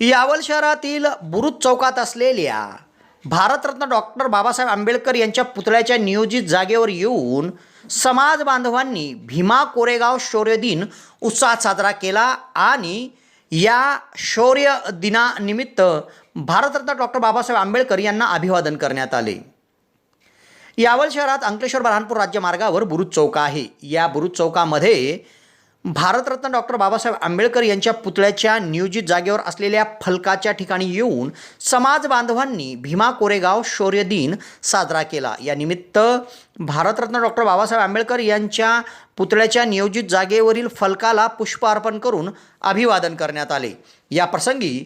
यावल शहरातील बुरुज चौकात असलेल्या भारतरत्न डॉक्टर बाबासाहेब आंबेडकर यांच्या पुतळ्याच्या नियोजित जागेवर येऊन समाज बांधवांनी भीमा कोरेगाव शौर्य दिन उत्साहात साजरा केला आणि या शौर्य दिनानिमित्त भारतरत्न डॉक्टर बाबासाहेब आंबेडकर यांना अभिवादन करण्यात आले. यावल शहरात अंकलेश्वर बऱ्हाणपूर राज्यमार्गावर बुरुज चौक आहे. या बुरुज चौकामध्ये भारतरत्न डॉक्टर बाबासाहेब आंबेडकर यांच्या पुतळ्याच्या नियोजित जागेवर असलेल्या फलकाच्या ठिकाणी येऊन समाज बांधवांनी भीमा कोरेगाव शौर्य दिन साजरा केला. या निमित्त भारतरत्न डॉक्टर बाबासाहेब आंबेडकर यांच्या पुतळ्याच्या नियोजित जागेवरील फलकाला पुष्प अर्पण करून अभिवादन करण्यात आले. या प्रसंगी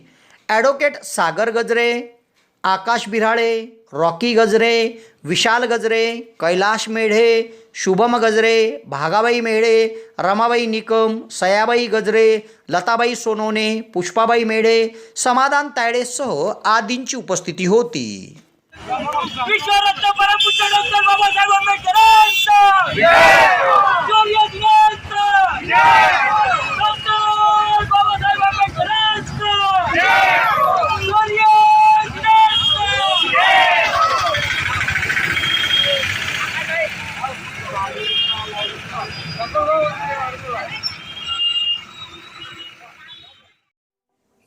ॲडव्होकेट सागर गजरे आकाश बिराळे रॉकी गजरे विशाल गजरे कैलाश मेढे शुभम गजरे भागाबाई मेढे रमाबाई निकम सयाबाई गजरे लताबाई सोनवणे पुष्पाबाई मेढे समाधान तायडेसह आदींची उपस्थिती होती विश्वरत्न परमपूज्य डॉक्टर बाबासाहेब आंबेडकरांचा शौर्य दिनांचा डॉक्टर बाबासाहेब आंबेडकरांचा शौर्य दिनांचा